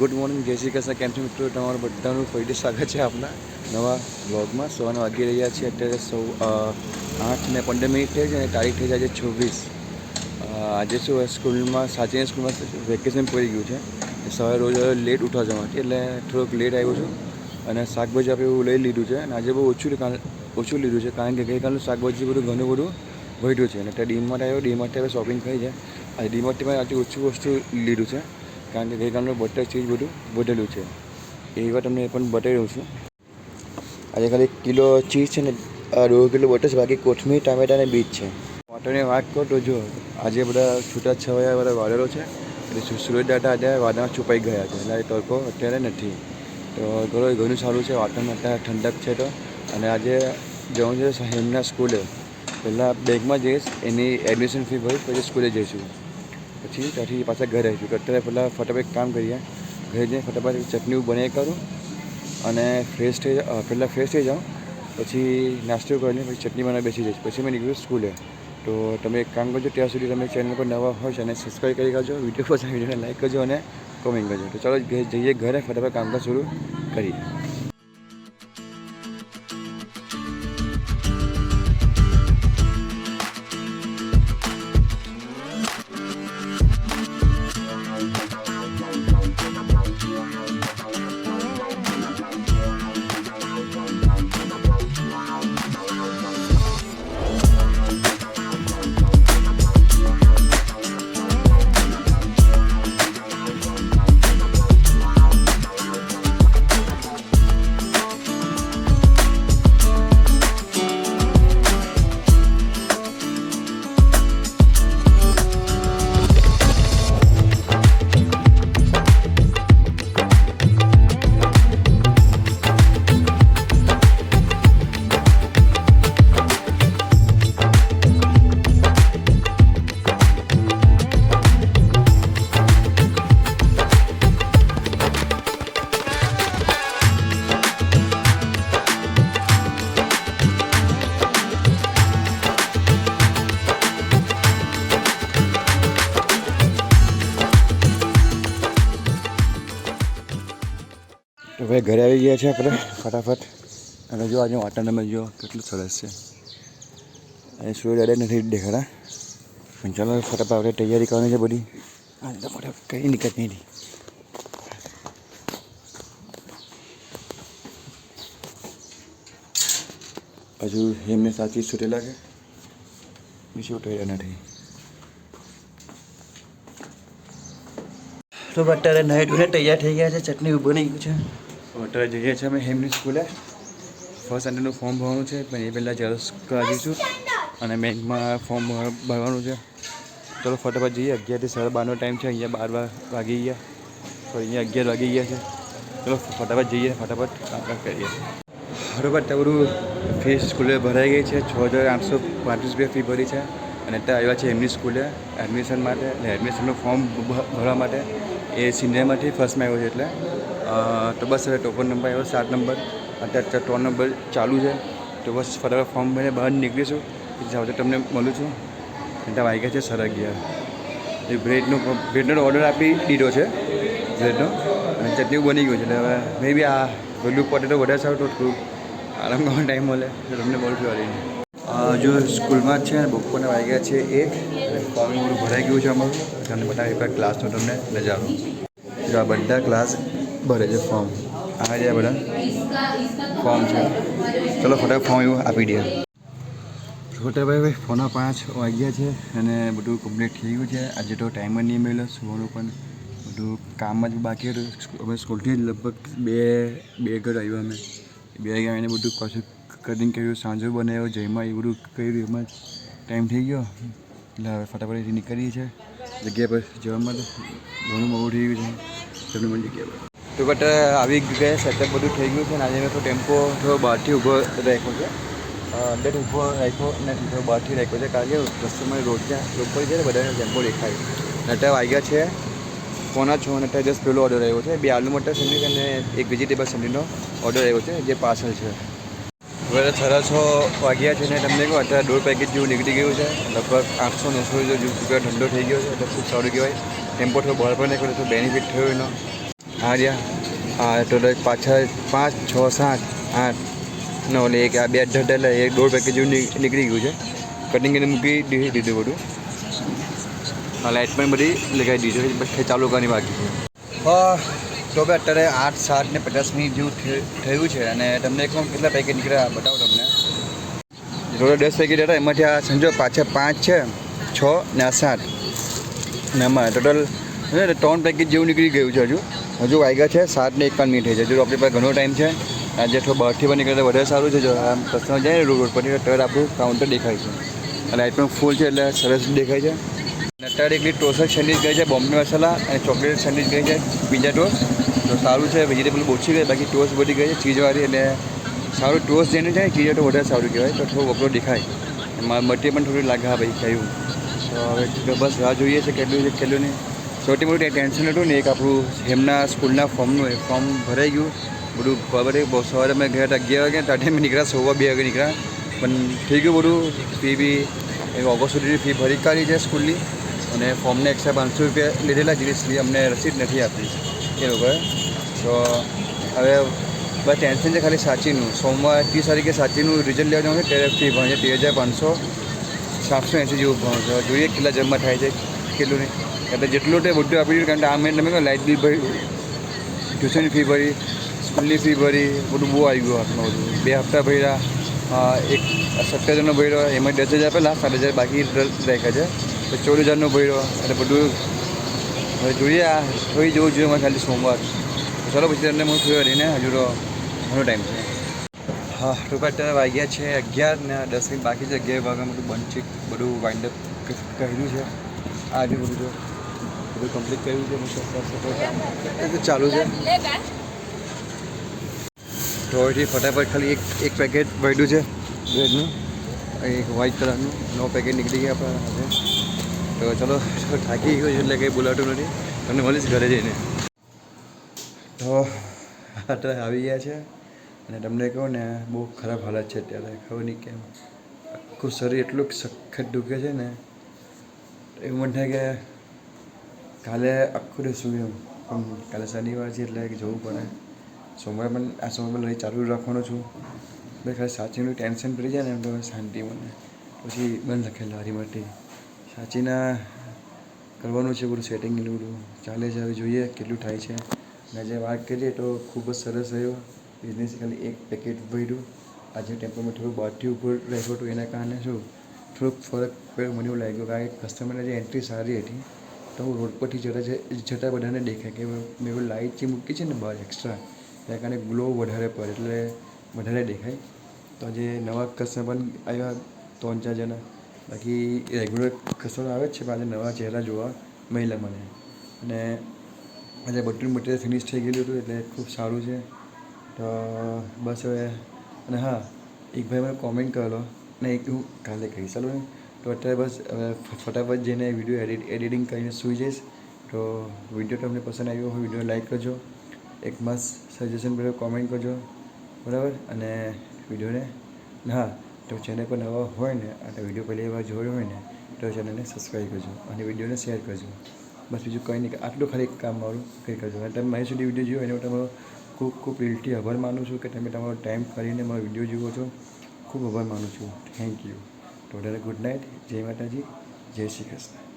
Good morning, જય શ્રી કૃષ્ણ. કેમ મિત્રો? તમારું બધાનું ફરી સ્વાગત છે આપણા નવા બ્લોગમાં સવારના વાગી રહ્યા છીએ, અત્યારે સૌ આઠ ને પંદર મિનિટ થઈ છે અને તારીખ થઈ જાય છે છવ્વીસ. આજે શું સ્કૂલમાં સાચીની સ્કૂલમાં વેકેશન પડી ગયું છે. સવારે રોજ લેટ ઉઠવા જવાથી એટલે થોડુંક લેટ આવ્યો છું અને શાકભાજી આપણે એવું લઈ લીધું છે. અને આજે બહુ ઓછું ઓછું લીધું છે, કારણ કે ગઈકાલનું શાકભાજી બધું ઘણું બધું વધ્યું છે. અને ત્યાં ડીમાર્ટ આવ્યો ડીમાર્ટથી હવે શોપિંગ થઈ છે. આજે ડીમાર્ટથી આજે ઓછું વસ્તુ લીધું છે. કારણ કે ગઈકાલનું બટર ચીઝ બધું વધેલું છે. એ વાત તમને પણ બતાવી દઉં છું. આજે ખાલી એક કિલો ચીઝ છે ને દોઢ કિલો બટર છે, બાકી કોથમીર, ટામેટા અને બીજ છે. વોટરની વાત કરો તો જો, આજે બધા છૂટા છવાયા બધા વાળેલો છે, એટલે સુરત દાદા આજે વાદળમાં છુપાઈ ગયા છે, એટલે તડકો અત્યારે નથી. તો ઘણું ઘણું સારું છે, વાતાવરણ અત્યારે ઠંડક છે તો. અને આજે જવું છે હેમના સ્કૂલે. પહેલાં બેગમાં જઈશ, એની એડમિશન ફી ભરી પછી સ્કૂલે જઈશું. પછી ત્યાંથી પાછા ઘરે આવીશું અત્યારે પહેલાં ફટાફટ કામ કરીએ. ઘરે જઈને ફટાફટ ચટણી બનાવી કરું અને ફ્રેશ થઈ પહેલાં ફ્રેશ થઈ જાઉં, પછી નાસ્તો કરીને પછી ચટણી બનાવી બેસી જઈશ. પછી મેં નીકળ્યું સ્કૂલે. તો તમે એક કામ કરજો, ત્યાં સુધી તમે ચેનલ પર નવા હોય છે અને સબસ્ક્રાઈબ કરી કરજો વીડિયો પસંદ વિડીયોને લાઈક કરજો અને કોમેન્ટ કરજો. તો ચાલો જઈએ ઘરે, ફટાફટ કામકાજ શરૂ કરીએ. તો ભાઈ, ઘરે આવી ગયા છે આપણે, ફટાફટ. અને જો આજે વાતાવરણ જો, કેટલું સરસ છે. અને સૂર્ય દાદા નથી દેખાડા પણ ચાલો, ફટાફટ આપણે તૈયારી કરવાની છે બધી. આજે તો ફટાફટ કઈ નીકળ નહીં. હજુ એમને સાચી છૂટેલા લાગે. બીજું તૈયાર નથી. તો અત્યારે નાઈટ ધોઈને તૈયાર થઈ ગયા છે, ચટણી બની ગયું છે. અત્યારે જઈએ છીએ અમે હેમની સ્કૂલે ફર્સ્ટ સ્ટાન્ડર્ડનું ફોર્મ ભરવાનું છે, પણ એ પહેલાં ઝેરોક્ષ કરાવીશું અને બેંકમાં ફોર્મ ભરવાનું છે. ચલો ફટાફટ જઈએ, અગિયારથી સાડા બારનો ટાઈમ છે, અહીંયા બાર વાગી ગયા. તો અહીંયા અગિયાર વાગી ગયા છે. ચલો ફટાફટ જઈએ, ફટાફટ કામકાજ કરીએ. બરોબર, ત્યાં બધું ફી સ્કૂલે ભરાઈ ગઈ છે. છ હજાર આઠસો પાંત્રીસ રૂપિયા ફી ભરી છે. અને અત્યારે આવ્યા છે એમની સ્કૂલે એડમિશન માટે, એટલે એડમિશનનું ફોર્મ ભરવા માટે. એ સિનિયરમાંથી ફર્સ્ટમાં આવ્યો છે, એટલે તો બસ હવે ટોકન નંબર આવ્યો સાત નંબર. અત્યારે ત્રણ નંબર ચાલુ છે. તો બસ ફટાફટ ફોર્મ ભરીને બહાર નીકળીશું. પછી સાથે તમને મળું છું. ત્યાં વાગ્યા છે સાડા અગિયાર એ બ્રેડનો બ્રેડનો ઓર્ડર આપી દીધો છે, બ્રેડનો. અને ચટણી બની ગયું છે. એટલે હવે મે બી આ વહેલું પોટેટો તો વધારે સારું તો થોડુંક આરામ કરવાનો ટાઈમ મળે. તો તમને છું વાળીને જો સ્કૂલમાં જ છે બપોરના વાગ્યા છે એક. અને ફોર્મ ભરાઈ ગયું છે અમારું. તમને બતાવી એક ક્લાસનો તમને નજારો. જો આ બધા ક્લાસ ભરે છે ફોર્મ. આ જાય બધા. ફોર્મ છે. ચલો ફોટા ફોર્મ એવું આપી દે છોટા ભાઈ ભાઈ ફોના પાંચ વાગ્યા છે અને બધું કમ્પ્લીટ થઈ ગયું છે. આજે તો ટાઈમ જ નહીં મળ્યો સુવાનું પણ બધું કામ જ બાકી હતું. અમે સ્કૂલથી જ લગભગ બે બે ઘર આવ્યા અમે. બે ગયા એને બધું પાછું કટિંગ કર્યું. સાંજો બનાવ્યો જયમાં એ બધું કર્યું એમાં જ ટાઈમ થઈ ગયો. એટલે હવે ફટાફટ નીકળીએ છીએ. જગ્યા પર જવા માટે. ઘણું મોડું થઈ ગયું છે. તમને મને જગ્યા પર. તો બટ આવી ગયા સેટઅપ બધું થઈ ગયું છે અને આજે મેં તો ટેમ્પો થોડો બહારથી ઊભો રાખ્યો છે. અંદર ઊભો રાખ્યો નથી થોડો બહારથી રાખ્યો છે, કારણ કે રસ્તામાં રોડ ત્યાં, રોડ પર ગયા બધાને ટેમ્પો દેખાય. અત્યારે વાગ્યા છે. પોણા છ? અને અત્યારે જસ્ટ પેલો ઓર્ડર આવ્યો છે. બે આલુ મટર સેન્ડવિચ અને એક વેજીટેબલ સંડીનો ઓર્ડર આવ્યો છે, જે પાર્સલ છે. હવે સાડા છ વાગ્યા છે ને, તમને કહું, અત્યારે દોઢ પેકેજ જેવું નીકળી ગયું છે. લગભગ આઠસો નવસો જેવું ઠંડો થઈ ગયો છે, એટલે ખૂબ સારું કહેવાય. ટેમ્પો થોડો બહાર પણ નાખ્યો તો બેનિફિટ થયો એનો. આ રહ્યા આ ટોટલ પાછળ પાંચ છ સાત આઠ નવ એટલે એક આ બે અઢ એટલે એક દોઢ પેકેજ જેવું નીકળી ગયું છે. કટિંગ કરીને મૂકી દીધી દીધું બધું. આ લાઇટ પણ બધી લગાવી દીધી પછી ચાલુ કરવાની બાકી છે. હા તો બી અત્યારે આઠ સાત ને પચાસ મિનિટ જેવું થયું- થયું છે અને તમને એક કેટલા પેકેટ નીકળ્યા બતાવો તમને. ટોટલ દસ પેકેટ હતા. એમાંથી આ સમજો પાછળ પાંચ છે છ ને આ સાત. ને આમાં ટોટલ ત્રણ પેકેજ જેવું નીકળી ગયું છે હજુ. હજુ વાગ્યા છે, સાત ને એકાવન મિનિટ થઈ છે. હજુ આપણી પાસે ઘણો ટાઈમ છે. જે થોડું બહારથી પણ નીકળે વધારે સારું છે. જો આમ કસ્ટમર જાય ને રોડ પર તરત આપણું કાઉન્ટર દેખાય છે. અને લાઇટ પણ ફૂલ છે, એટલે સરસ દેખાય છે. અને એક એકલી ટોસર સેન્ડવિચ ગઈ છે, બોમ્બે મસાલા અને ચોકલેટ સેન્ડવિચ ગઈ છે બીજા ટોસ્ટ તો સારું છે વેજીટેબલ ઓછી ગઈ બાકી ટોસ્ટ બધી ગઈ છે ચીઝવાળી એટલે સારું ટોસ જેને છે ને ચીઝ તો વધારે સારું કહેવાય, તો થોડું વપરો દેખાય. મટી પણ થોડું લાગે, હા ભાઈ કહ્યું તો હવે બસ રાહ જોઈએ છે, કેટલું છે, કેટલું નહીં. સૌથી મોટી ટેન્શન હતું ને એક આપણું એમના સ્કૂલના ફોર્મનું એ ફોર્મ ભરાઈ ગયું. બધું ખબર બહુ સવારે અમે ગયા અગિયાર વાગે, ત્યાં ટાઈમે નીકળ્યા, સવા બે વાગે નીકળ્યા. પણ થઈ ગયું બધું ફી બી એક ઓગસ્ટ સુધીની ફી ભરી કાઢી છે સ્કૂલની. અને ફોર્મને એકસ્ટ્રા પાંચસો રૂપિયા લીધેલા જેની અમને રસીદ નથી આપી. એ લોકોએ. તો હવે બસ ટેન્શન છે ખાલી સાચીનું. સોમવાર ત્રીસ તારીખે સાચીનું રિઝલ્ટ લેવા જવાનું ત્યારે ફી ભણે બે હજાર પાંચસો. સાતસો એંસી જેવું ભણશે જોઈએ કેટલા જમા થાય છે, કેટલું નહીં. એટલે જેટલું તે બધું આપી કારણ કે આ મહિને તમે લાઇટ બિલ ભરી ટ્યુશનની ફી ભરી સ્કૂલની ફી ભરી, બધું બહુ આવી ગયું હાથમાં બધું. બે હપ્તા ભર્યા એક સત્તર હજારનો ભર્યો, એમાં દસ હજાર પહેલાં સાત હજાર બાકી રાખ્યા છે. પછી ચૌદ હજારનો ભર્યો, એટલે બધું હવે જોઈએ આ થઈ જવું જોઈએ મારે ખાલી સોમવાર. ચાલો પછી તમને હું થયો રહીને હજુ તો ઘણો ટાઈમ છે હા ટૂંકા અત્યારે વાગ્યા છે અગિયાર ને દસ મિનિટ બાકી છે, અગિયાર વાગ્યા બધું બંધ છે, બધું વાઇન્ડ અપ કર્યું છે. આજે બધું બધું કમ્પ્લીટ કર્યું છે તો ચાલુ છે. તો ફટાફટ ખાલી એક એક પેકેટ ભર્યું છે બ્રેડનું એક વ્હાઈટ કલરનું નવ પેકેટ નીકળી ગયા આપણા હાથે. તો ચલો થાકી ગયો છે એટલે કંઈ બોલાતું નથી. તમને મળીશ ઘરે જઈને. તો અત્યારે આવી ગયા છે. અને તમને કહું ને, બહુ ખરાબ હાલત છે અત્યારે. ખબર નહીં કેમ. આખું શરીર એટલું સખત દુખે છે ને. એવું મને થાય કે કાલે આખું દિવસ સુઈ એમ. પણ કાલે શનિવાર છે એટલે જવું પડે. સોમવારે પણ આ સોમવારે લઈ ચાલુ રાખવાનો છું. એટલે ખાલી સાચીનું ટેન્શન પડી જાય ને એમ તો શાંતિ મને પછી બંધ લખેલ હારી માટે. સાચીના કરવાનું છે બધું સેટિંગ એટલું બધું. ચાલે છે, હવે જોઈએ કેટલું થાય છે. અને જે વાત કરીએ તો ખૂબ જ સરસ રહ્યો. બિઝનેસ ખાલી એક પેકેટ ભર્યું. આજે ટેમ્પોમાં થોડું બહારથી ઉપર રહ્યું હતું એના કારણે શું થોડુંક ફરક પડ્યો. મને એવું લાગ્યું કે આ કસ્ટમરની જે એન્ટ્રી સારી હતી. તો હું રોડ પરથી જતા જતાં બધાને દેખાય કે મેં એવું લાઇટ જે મૂકી છે ને બહાર એક્સ્ટ્રા એના કારણે ગ્લો વધારે પડે એટલે વધારે દેખાય. તો જે નવા કસ્ટમર આવ્યા ત્રણ ચાર જણા. બાકી રેગ્યુલર કસ્ટમર આવે જ છે, પણ આજે નવા ચહેરા જોવા મહિલા મને. અને આજે બધું મટીરિયલ ફિનિશ થઈ ગયેલું હતું એટલે ખૂબ સારું છે. તો બસ હવે અને હા, એક ભાઈ મને કોમેન્ટ કરેલો ને એક હું કાલે કહીશ, ચાલો ને? તો અત્યારે બસ ફટાફટ જઈને વીડિયો એડિટ એડિટિંગ કરીને સૂઈ જઈશ. તો વીડિયો તમને પસંદ આવ્યો હોય વીડિયો લાઇક કરજો. એક મસ્ત સજેશન પર કોમેન્ટ કરજો. બરાબર? અને વિડીયોને હા, તો ચેનલ પર નવા હોય ને, અને વીડિયો પહેલી વાર જોયો હોય ને, તો ચેનલને સબસ્ક્રાઈબ કરજો. અને વિડીયોને શેર કરજો. બસ બીજું કંઈ નહીં, આટલું ખાલી કામ મારું, કંઈ કરજો. અને તમે મારી સુધી વીડિયો જોયો એને તમારો ખૂબ ખૂબ દિલથી આભાર માનું છું કે તમે તમારો ટાઈમ કરીને મારો વીડિયો જુઓ છો. ખૂબ આભાર માનું છું. થેન્ક યુ બધાને ગુડ નાઇટ જય માતાજી જય શ્રી કૃષ્ણ